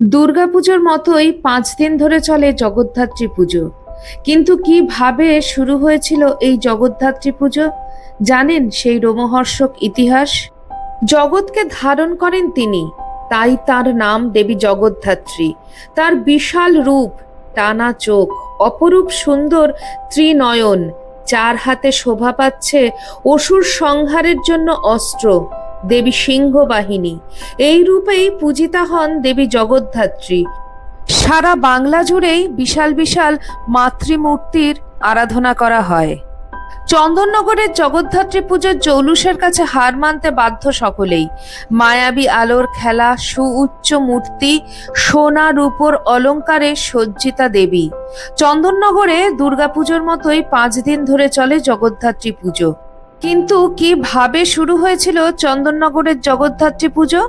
দুর্গাপুজোর মতোই পাঁচ দিন ধরে চলে জগদ্ধাত্রী পুজো। কিন্তু কীভাবে শুরু হয়েছিল এই জগদ্ধাত্রী পুজো? জানেন সেই রোমহর্ষক ইতিহাস? জগৎকে ধারণ করেন তিনি। তাই তার নাম দেবী জগদ্ধাত্রী। তার বিশাল রূপ, টানা চোখ, অপরূপ সুন্দর ত্রিনয়ন, চার হাতে শোভা পাচ্ছে অসুর সংহারের জন্য অস্ত্র। দেবী সিংহ বাহিনী এই রূপেই পূজিতা হন দেবী জগদ্ধাত্রী। সারা বাংলা জুড়েই বিশাল বিশাল মাতৃমূর্তির আরাধনা করা হয়। চন্দননগরের জগদ্ধাত্রী পুজোর জৌলুসের কাছে হার মানতে বাধ্য সকলেই। মায়াবী আলোর খেলা, সুউচ্চ মূর্তি, সোনা রূপোর অলঙ্কারে সজ্জিতা দেবী। চন্দননগরে দুর্গাপুজোর মতোই পাঁচ দিন ধরে চলে জগদ্ধাত্রী পুজো। কিন্তু কীভাবে শুরু হয়েছিল চন্দননগরের জগদ্ধাত্রী পুজো?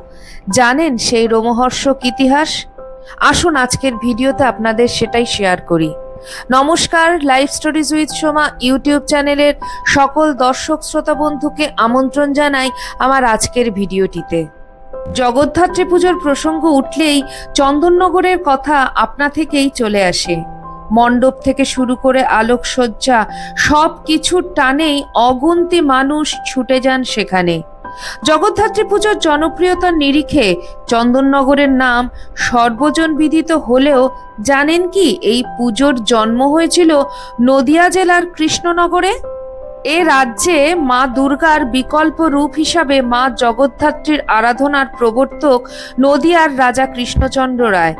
জানেন সেই রোমহর্ষক ইতিহাস? আসুন আজকের ভিডিওতে আপনাদের সেটাই শেয়ার করি। নমস্কার live stories with Soma YouTube চ্যানেলের সকল দর্শক, শ্রোতা, বন্ধুকে আমন্ত্রণ জানাই আমার আজকের ভিডিওটিতে। জগদ্ধাত্রী পুজোর প্রসঙ্গ উঠলেই চন্দননগরের কথা আপনা থেকেই চলে আসে। মণ্ডপ থেকে শুরু করে আলোকসজ্জা সব কিছুর টানেই অগুন্তি মানুষ ছুটে যান সেখানে। জগদ্ধাত্রী পুজোর জনপ্রিয়তার নিরিখে চন্দননগরের নাম সর্বজন বিদিত হলেও জানেন কি এই পুজোর জন্ম হয়েছিল নদিয়া জেলার কৃষ্ণনগরে? এ রাজ্যে মা দুর্গার বিকল্প রূপ হিসাবে মা জগদ্ধাত্রীর আরাধনার প্রবর্তক নদিয়ার রাজা কৃষ্ণচন্দ্র রায়।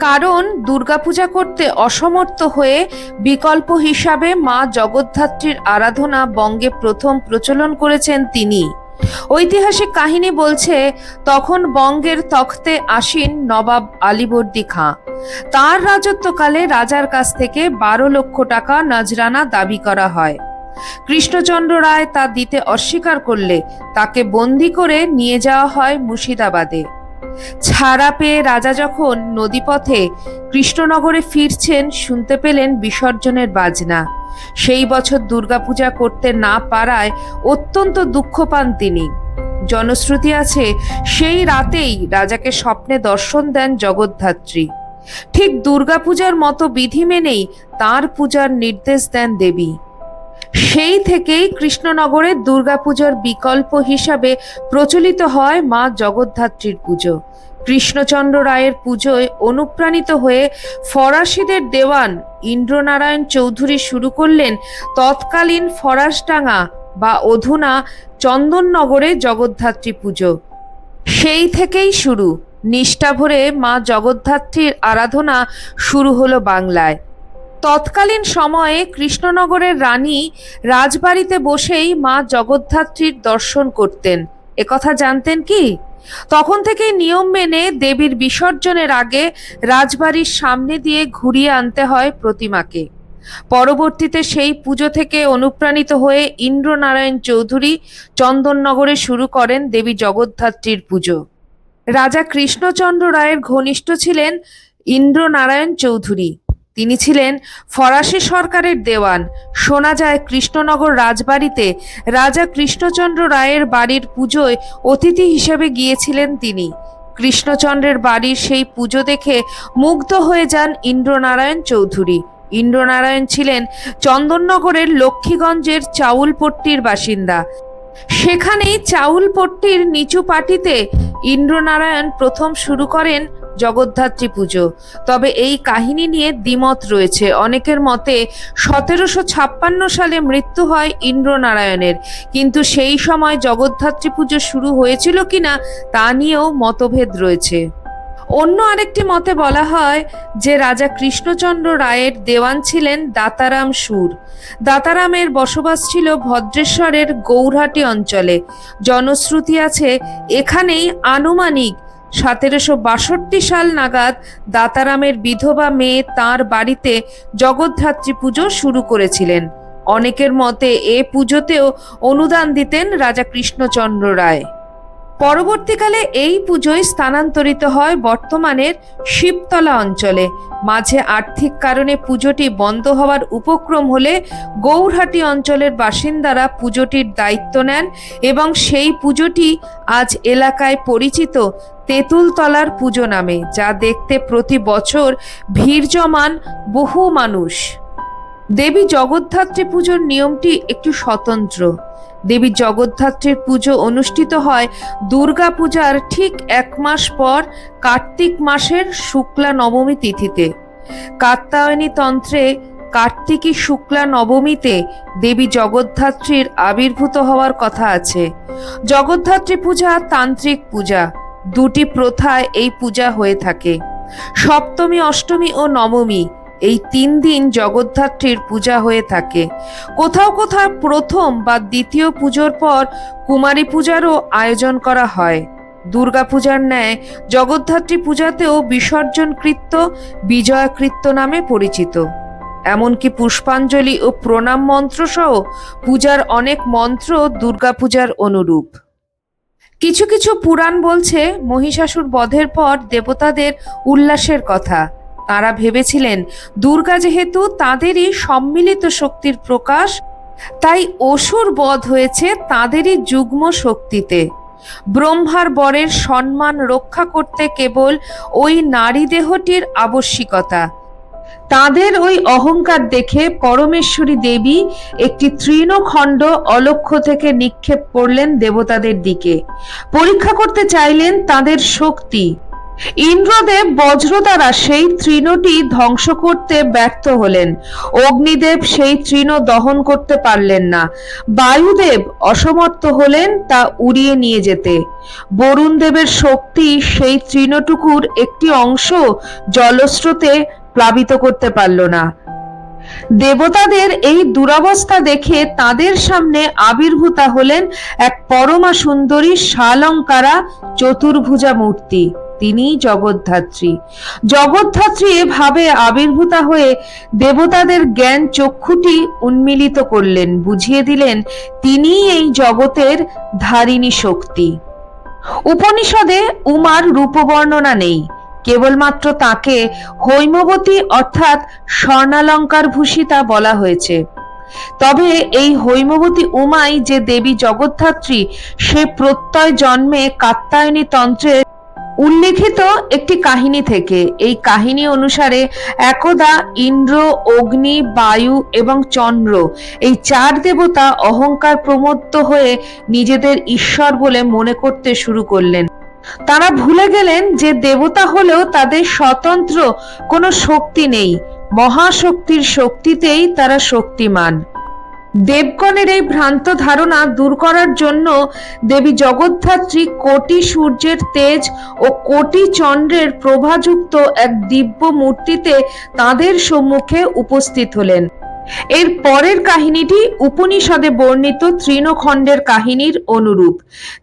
কারণ দুর্গাপূজা করতে অসমর্থ হয়ে বিকল্প হিসাবে মা জগদ্ধাত্রীর আরাধনা বঙ্গে প্রথম প্রচলন করেছেন তিনি। ঐতিহাসিক কাহিনী বলছে, তখন বঙ্গের তখতে আসীন নবাব আলীবর্দী খাঁ। তার রাজত্বকালে রাজার কাছ থেকে বারো লক্ষ টাকা নজরানা দাবি করা হয়। কৃষ্ণচন্দ্র রায় তা দিতে অস্বীকার করলে তাকে বন্দি করে নিয়ে যাওয়া হয় মুর্শিদাবাদে। ছাড়া পেয়ে রাজা যখন নদীপথে কৃষ্ণনগরে ফিরছেন, শুনতে পেলেন বিসর্জনের বাজনা। সেই বছর দুর্গাপূজা করতে না পারায় অত্যন্ত দুঃখ পান তিনি। জনশ্রুতি আছে, সেই রাতেই রাজাকে স্বপ্নে দর্শন দেন জগদ্ধাত্রী। ঠিক দুর্গাপূজার মতো বিধি মেনেই তার পূজার নির্দেশ দেন দেবী। সেই থেকেই কৃষ্ণনগরের দুর্গাপূজার বিকল্প হিসাবে প্রচলিত হয় মা জগদ্ধাত্রীর পুজো। কৃষ্ণচন্দ্র রায়ের পুজোয় অনুপ্রাণিত হয়ে ফরাসিদের দেওয়ান ইন্দ্রনারায়ণ চৌধুরী শুরু করলেন তৎকালীন ফরাসডাঙ্গা বা অধুনা চন্দননগরে জগদ্ধাত্রী পুজো। সেই থেকেই শুরু। নিষ্ঠা ভরে মা জগদ্ধাত্রীর আরাধনা শুরু হলো বাংলায়। তৎকালীন সময়ে কৃষ্ণনগরের রানী রাজবাড়িতে বসেই মা জগদ্ধাত্রীর দর্শন করতেন। একথা জানতেন কি? তখন থেকেই নিয়ম মেনে দেবীর বিসর্জনের আগে রাজবাড়ির সামনে দিয়ে ঘুরিয়ে আনতে হয় প্রতিমাকে। পরবর্তীতে সেই পুজো থেকে অনুপ্রাণিত হয়ে ইন্দ্রনারায়ণ চৌধুরী চন্দননগরে শুরু করেন দেবী জগদ্ধাত্রীর পুজো। রাজা কৃষ্ণচন্দ্র রায়ের ঘনিষ্ঠ ছিলেন ইন্দ্রনারায়ণ চৌধুরী। তিনি ছিলেন ফরাসি সরকারের দেওয়ান। শোনা যায়, কৃষ্ণনগর রাজবাড়িতে রাজা কৃষ্ণচন্দ্র রায়ের বাড়ির পুজোয় অতিথি হিসেবে গিয়েছিলেন তিনি। কৃষ্ণচন্দ্রের বাড়ির সেই পুজো দেখে মুগ্ধ হয়ে যান ইন্দ্রনারায়ণ চৌধুরী। ইন্দ্রনারায়ণ ছিলেন চন্দননগরের লক্ষ্মীগঞ্জের চাউলপট্টির বাসিন্দা। সেখানেই চাউলপট্টির নিচু পাটিতে ইন্দ্রনারায়ণ প্রথম শুরু করেন জগদ্ধাত্রী পুজো। তবে এই কাহিনী নিয়ে দ্বিমত রয়েছে। অনেকের মতে সতেরোশো ছাপ্পান্ন সালে মৃত্যু হয় ইন্দ্রনারায়ণের। কিন্তু সেই সময় জগদ্ধাত্রী পুজো শুরু হয়েছিল কিনা তা নিয়েও মতভেদ রয়েছে। অন্য আরেকটি মতে বলা হয় যে রাজা কৃষ্ণচন্দ্র রায়ের দেওয়ান ছিলেন দাতারাম সুর। দাতারামের বসবাস ছিল ভদ্রেশ্বরের গৌরহাটি অঞ্চলে। জনশ্রুতি আছে, এখানেই আনুমানিক সতেরোশো বাষট্টি সাল নাগাদ দাতারামের বিধবা মেয়ে তার বাড়িতে জগদ্ধাত্রী পুজো শুরু করেছিলেন। অনেকের মতে এ পুজোতেও অনুদান দিতেন রাজা কৃষ্ণচন্দ্র রায়। পরবর্তীকালে এই পুজোয় স্থানান্তরিত হয় বর্তমানের শিবতলা অঞ্চলে। মাঝে আর্থিক কারণে পুজোটি বন্ধ হওয়ার উপক্রম হলে গৌরহাটি অঞ্চলের বাসিন্দারা পুজোটির দায়িত্ব নেন এবং সেই পুজোটি আজ এলাকায় পরিচিত তেঁতুলতলার পুজো নামে, যা দেখতে প্রতি বছর ভিড় জমান বহু মানুষ। দেবী জগদ্ধাত্রী পুজোর নিয়মটি একটু স্বতন্ত্র। দেবী জগদ্ধাত্রীর পুজো অনুষ্ঠিত হয় দুর্গা পূজার ঠিক এক মাস পর কার্তিক মাসের শুক্লা নবমী তিথিতে। কাত্তায়নী তন্ত্রে কার্তিকী শুক্লা নবমীতে দেবী জগদ্ধাত্রীর আবির্ভূত হওয়ার কথা আছে। জগদ্ধাত্রী পূজা তান্ত্রিক পূজা, দুটি প্রথায় এই পূজা হয়ে থাকে। সপ্তমী, অষ্টমী ও নবমী এই তিন দিন জগদ্ধাত্রীর পূজা হয়ে থাকে। কোথাও কোথাও প্রথম বা দ্বিতীয় পুজোর পর কুমারী পূজারও আয়োজন করা হয়। দুর্গা পূজার ন্যায় জগদ্ধাত্রী পূজাতেও বিসর্জন কৃত্য বিজয়া কৃত্য নামে পরিচিত। এমনকি পুষ্পাঞ্জলি ও প্রণাম মন্ত্র সহ পূজার অনেক মন্ত্র দুর্গাপূজার অনুরূপ। কিছু কিছু পুরাণ বলছে মহিষাসুর বধের পর দেবতাদের উল্লাসের কথা। তারা ভেবেছিলেন, দুর্গা যেহেতু তাদেরই সম্মিলিত শক্তির প্রকাশ, তাই অসুর বধ হয়েছে তাদেরই যুগ্ম শক্তিতে। ব্রহ্মার বরের সম্মান রক্ষা করতে কেবল ওই নারী দেহটির আবশ্যিকতা। তাদের ওই অহংকার দেখে পরমেশ্বরী দেবী একটি তৃণখণ্ড অলক্ষ্য থেকে নিক্ষেপ করলেন দেবতাদের দিকে। পরীক্ষা করতে চাইলেন তাদের শক্তি। ইন্দ্রদেব বজ্র দ্বারা সেই তৃণটি ধ্বংস করতে ব্যর্থ হলেন। অগ্নিদেব সেই তৃণ দহন করতে পারলেন না। বায়ুদেব অসমর্থ হলেন তা উড়িয়ে নিয়ে যেতে। বরুণ দেবের শক্তি সেই তৃণটুকুর একটি অংশ জলস্রোতে প্লাবিত করতে পারল না। দেবতাদের এই দুরবস্থা দেখে তাদের সামনে আবির্ভূতা হলেন এক পরমা সুন্দরী শালঙ্কারা চতুর্ভুজা মূর্তি। তিনি জগদ্ধাত্রী। জগদ্ধাত্রী এভাবে আবির্ভূতা হয়ে দেবতাদের জ্ঞান চক্ষুটি উন্মিলিত করলেন, বুঝিয়ে দিলেন তিনিই এই জগতের ধারিণী শক্তি। উপনিষদে উমার রূপবর্ণনা নেই, কেবলমাত্র তাকে হৈমবতী অর্থাৎ স্বর্ণালঙ্কার ভূষিতা বলা হয়েছে। তবে এই হৈমবতী উমাই যে দেবী জগদ্ধাত্রী, সে প্রত্যয় জন্মে কাত্তায়নী তন্ত্রের উল্লেখিত একটি কাহিনী থেকে। এই কাহিনী অনুসারে একদা ইন্দ্র, অগ্নি, বায়ু এবং চন্দ্র এই চার দেবতা অহংকার প্রমত্ত হয়ে নিজেদের ঈশ্বর বলে মনে করতে শুরু করলেন। তারা ভুলে গেলেন যে দেবতা হলেও তাদের স্বতন্ত্র কোনো শক্তি নেই। মহাশক্তির শক্তিতেই তারা শক্তিমান। দেবগণের এই ভ্রান্ত ধারণা দূর করার জন্য দেবী জগদ্ধাত্রী কোটি সূর্যের তেজ ও কোটি চন্দ্রের প্রভাযুক্ত এক দিব্য মূর্তিতে তাদের সম্মুখে উপস্থিত হলেন। এর পরের কাহিনীটি উপনিষদে বর্ণিত তৃণখণ্ডের কাহিনীর অনুরূপ।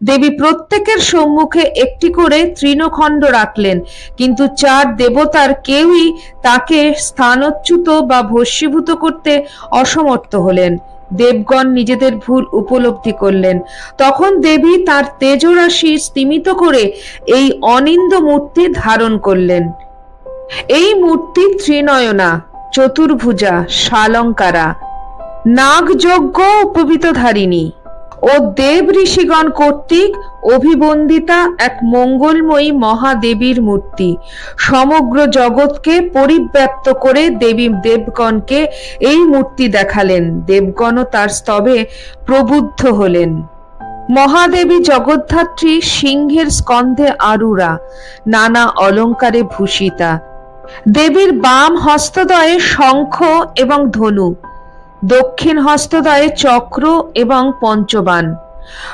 দেবী প্রত্যেকের সম্মুখে একটি করে তৃণখণ্ড রাখলেন, কিন্তু চার দেবতার কেউই তাকে স্থানচ্যুত বা ভস্মীভূত করতে অসমর্থ হলেন। দেবগণ নিজেদের ভুল উপলব্ধি করলেন। তখন দেবী তার তেজরাশি স্তিমিত করে এই অনিন্দ মূর্তি ধারণ করলেন। এই মূর্তি ত্রিনয়না, চতুর্ভুজা শালঙ্কারা নাগযজ্ঞ উপবিতধারিণী। ও দেব ঋষিগণ কর্তৃক অভিবন্দিতা এক মঙ্গলময়ী মহাদেবীর মূর্তি। সমগ্র জগৎকে পরিব্যাপ্ত করে দেবী দেবগণকে এই মূর্তি দেখালেন। দেবগণও তার স্তবে প্রবুদ্ধ হলেন। মহাদেবী জগদ্ধাত্রী সিংহের স্কন্ধে আরুরা, নানা অলঙ্কারে ভূষিতা। দেবীর বাম হস্তদয়ে শঙ্খ এবং ধনু। দক্ষিণ হস্তদয়ে চক্র এবং পঞ্চবান।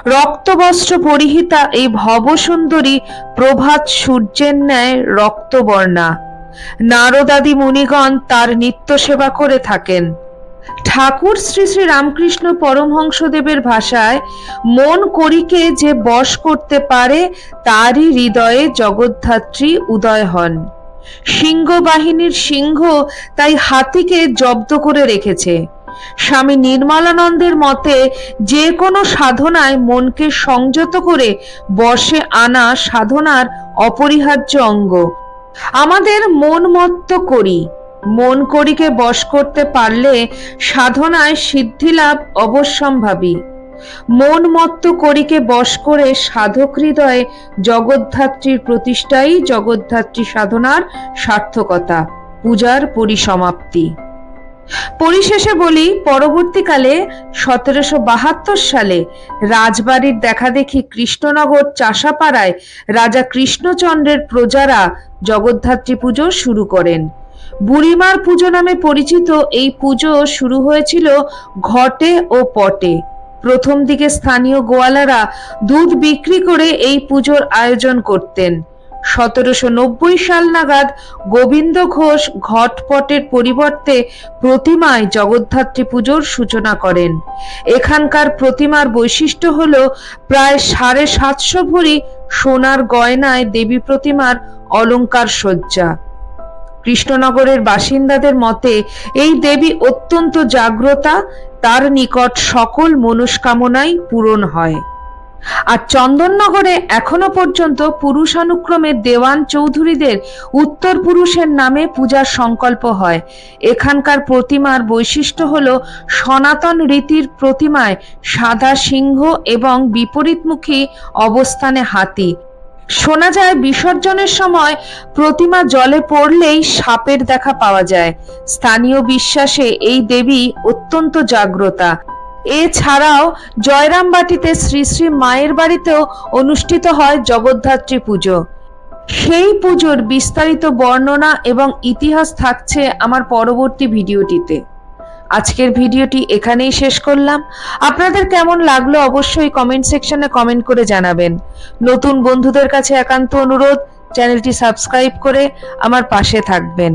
রক্তবস্ত্র পরিহিতা এই ভবসুন্দরী প্রভাত সূর্যের ন্যায় রক্তবর্ণা। নারদাদি মুনিগণ তার নিত্য সেবা করে থাকেন। ঠাকুর শ্রী শ্রী রামকৃষ্ণ পরমহংসদেবের ভাষায়, মন করিকে যে বশ করতে পারে, তারই হৃদয়ে জগদ্ধাত্রী উদয় হন। সিংহ বাহিনীর সিংহ তাই হাতিকে জব্দ করে রেখেছে। স্বামী নির্মলানন্দের মতে যে কোনো সাধনায় মনকে সংযত করে বশে আনা সাধনার অপরিহার্য অঙ্গ। আমাদের মন মত্ত করি। মন করিকে বশ করতে পারলে সাধনায় সিদ্ধি লাভ অবশ্যম্ভাবী। মন মত্ত করিকে বশ করে সাধক হৃদয়ে জগদ্ধাত্রীর প্রতিষ্ঠাই জগদ্ধাত্রী সাধনার সার্থকতা। পূজার পরিসমাপ্তি। পরিশেষে বলি, পরবর্তীকালে সতেরোশো বাহাত্তর সালে রাজবাড়ির দেখাদেখি কৃষ্ণনগর চাষাপাড়ায় রাজা কৃষ্ণচন্দ্রের প্রজারা জগদ্ধাত্রী পুজো শুরু করেন। বুড়িমার পুজো নামে পরিচিত এই পুজো শুরু হয়েছিল ঘটে ও পটে। প্রথম দিকে স্থানীয় গোয়ালারা দুধ বিক্রি করে এই পুজোর আয়োজন করতেন। সতেরোশো নব্বই সাল নাগাদ গোবিন্দ ঘোষ ঘটপটের পরিবর্তে প্রতিমায় জগদ্ধাত্রী পুজোর সূচনা করেন। এখানকার প্রতিমার বৈশিষ্ট্য হল প্রায় সাড়ে সাতশো ভরি সোনার গয়নায় দেবী প্রতিমার অলংকার সজ্জা। কৃষ্ণনগরের বাসিন্দাদের মতে, এই দেবী অত্যন্ত জাগ্রতা, তার নিকট সকল মনস্কামনাই পূরণ হয়। আর চন্দননগরে এখনও পর্যন্ত পুরুষানুক্রমে দেওয়ান চৌধুরীদের উত্তর পুরুষের নামে পূজার সংকল্প হয়। এখানকার প্রতিমার বৈশিষ্ট্য হল সনাতন রীতির প্রতিমায় সাদা সিংহ এবং বিপরীতমুখী অবস্থানে হাতি। শোনা যায় বিসর্জনের সময় প্রতিমা জলে পড়লেই সাপের দেখা পাওয়া যায়। স্থানীয় বিশ্বাসে এই দেবী অত্যন্ত জাগ্রতা। এছাড়াও জয়রামবাটিতে শ্রী শ্রী মায়ের বাড়িতেও অনুষ্ঠিত হয় জগদ্ধাত্রী পুজো। সেই পুজোর বিস্তারিত বর্ণনা এবং ইতিহাস থাকছে আমার পরবর্তী ভিডিওটিতে। আজকের ভিডিওটি এখানেই শেষ করলাম। আপনাদের কেমন লাগল অবশ্যই কমেন্ট সেকশনে কমেন্ট করে জানাবেন। নতুন বন্ধুদের কাছে একান্ত অনুরোধ, চ্যানেলটি সাবস্ক্রাইব করে আমার পাশে থাকবেন।